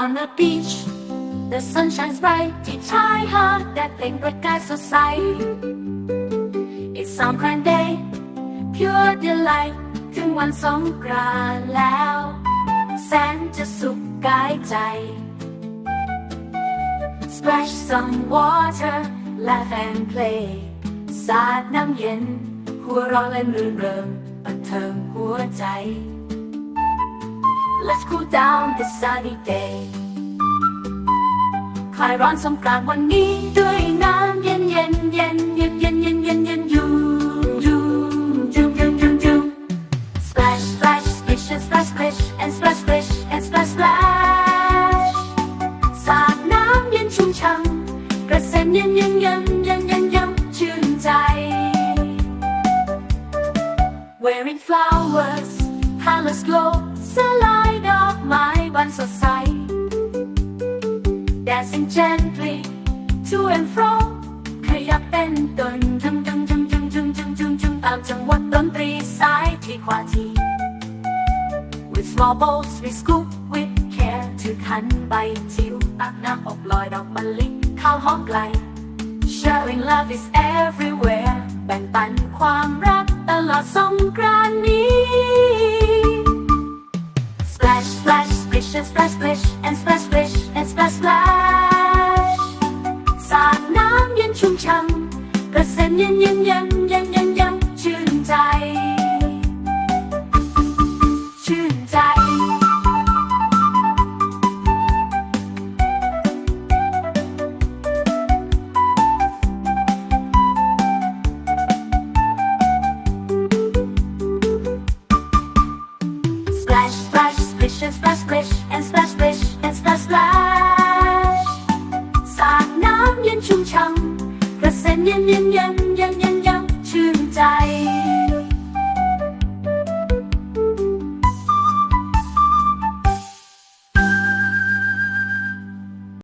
on the beach the sun shines bright ที่ชายหาดแดดเปล่งประกายสดใส It's some grand day pure delight ถึงวันสงกรานต์แล้ว แสนจะสุขกายใจ Splash some water laugh and play สาดน้ำเย็น หัวเราะเล่นรื่นเริงบันเทิงหัวใจ Let's cool down this sunny day คลายร้อนสงกรานต์วันนี้ด้วยน้ำเย็นเย็นเย็นเย็นเย็นเย็นเย็นเย็นยูยูยูยูยูยู Splash splash splish and splash splish and splash splish and splash splash สาดน้ำเย็นชุ่มช่ำกระเซ็นเย็นเย็นเย็นเย็นเย็นเย็นชื่นใจ Wearing flowers colors glow สลายดอก ไม้บานสดใส Dancing gently to and fro ขยับเป็นตนจุงจุงจุงจุงจุงจุงจุงจุงตามจังหวะดนตรีสายที่ขวาที With small bowls we scoop with care ถือขันใบจิ๋วตักน้ำอบลอยดอกมะลิข้าวหอมไกล Sharing love is everywhere แบ่งปันความรักตลอดสงกรานต์นี้ Splash, splash, splish and splash, splish and splash, splish and splash, splash สาดน้ำเย็นชุ่มช่ำกระเซ็นเย็นเย็นเย็นเย็น น nhân nhân nhân.